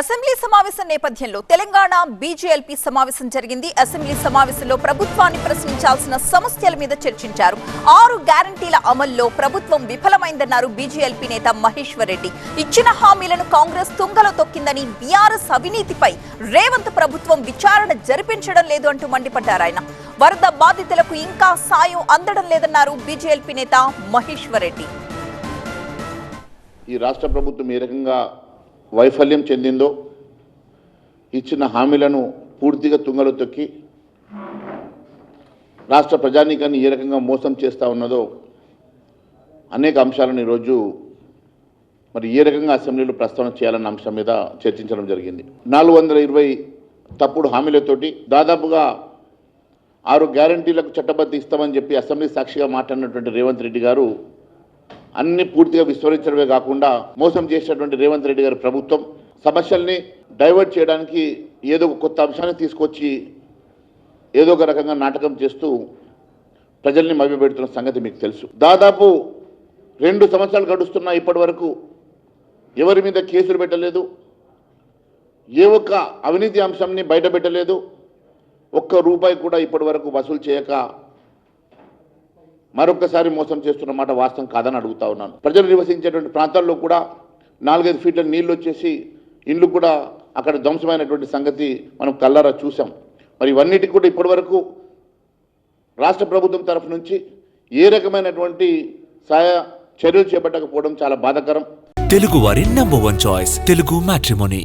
assembly సమావేశం నేపథ్యంలో Telangana BJLP సమావేశం జరిగింది. అసెంబ్లీ సమావేశంలో ప్రభుత్వాన్ని ప్రశ్నించాల్సిన సమస్యల మీద చర్చించారు. ఆరు గ్యారంటీల అమల్లో ప్రభుత్వం విఫలమైందన్నారు బీజేఎల్పీ నేత మహేశ్వర్ రెడ్డి. ఇచ్చిన హామీలను కాంగ్రెస్ తుంగలో తొక్కిందని బీఆర్ఎస్ అవినీతిపై రేవంత్ ప్రభుత్వం విచారణ జరిపించడం లేదు అంటూ మండిపడ్డారు ఆయన. వరద బాధితులకు ఇంకా సాయం అందడం లేదన్నారు బీజేఎల్పీ నేత మహేశ్వర్ రెడ్డి. ఈ రాష్ట్ర ప్రభుత్వం ఏ రకంగా వైఫల్యం చెందిందో ఇచ్చిన హామీలను పూర్తిగా తుంగలు తొక్కి రాష్ట్ర ప్రజానీకాన్ని ఏ రకంగా మోసం చేస్తూ ఉన్నదో అనేక అంశాలను ఈరోజు మరి ఏ రకంగా అసెంబ్లీలో ప్రస్తావన చేయాలన్న అంశం మీద చర్చించడం జరిగింది. నాలుగు వందల ఇరవై తప్పుడు హామీలతోటి దాదాపుగా ఆరు గ్యారంటీలకు చట్టబద్ధ ఇస్తామని చెప్పి అసెంబ్లీ సాక్షిగా మాట్లాడినటువంటి రేవంత్ రెడ్డి గారు అన్ని పూర్తిగా విస్మరించడమే కాకుండా మోసం చేసినటువంటి రేవంత్ రెడ్డి గారి ప్రభుత్వం సమస్యల్ని డైవర్ట్ చేయడానికి ఏదో కొత్త అంశాన్ని తీసుకొచ్చి ఏదో ఒక రకంగా నాటకం చేస్తూ ప్రజల్ని మభ్యపెడుతున్న సంగతి మీకు తెలుసు. దాదాపు రెండు సంవత్సరాలు గడుస్తున్నా ఇప్పటి వరకు ఎవరి మీద కేసులు పెట్టలేదు ఏ ఒక్క అవినీతి అంశంని బయట పెట్టలేదు ఒక్క రూపాయి కూడా ఇప్పటి వరకు వసూలు చేయక మరొకసారి మోసం చేస్తున్న మాట వాస్తవం కాదని అడుగుతా ఉన్నాను. ప్రజలు నివసించేటువంటి ప్రాంతాల్లో కూడా నాలుగైదు ఫీట్ల నీళ్ళు వచ్చేసి ఇండ్లు కూడా అక్కడ ధ్వంసమైనటువంటి సంగతి మనం కల్లారా చూసాం. మరి ఇవన్నిటికి కూడా ఇప్పటివరకు రాష్ట్ర ప్రభుత్వం తరఫు నుంచి ఏ రకమైనటువంటి సహాయ చర్యలు చేపట్టకపోవడం చాలా బాధాకరం. తెలుగువారి number one choice Telugu matrimony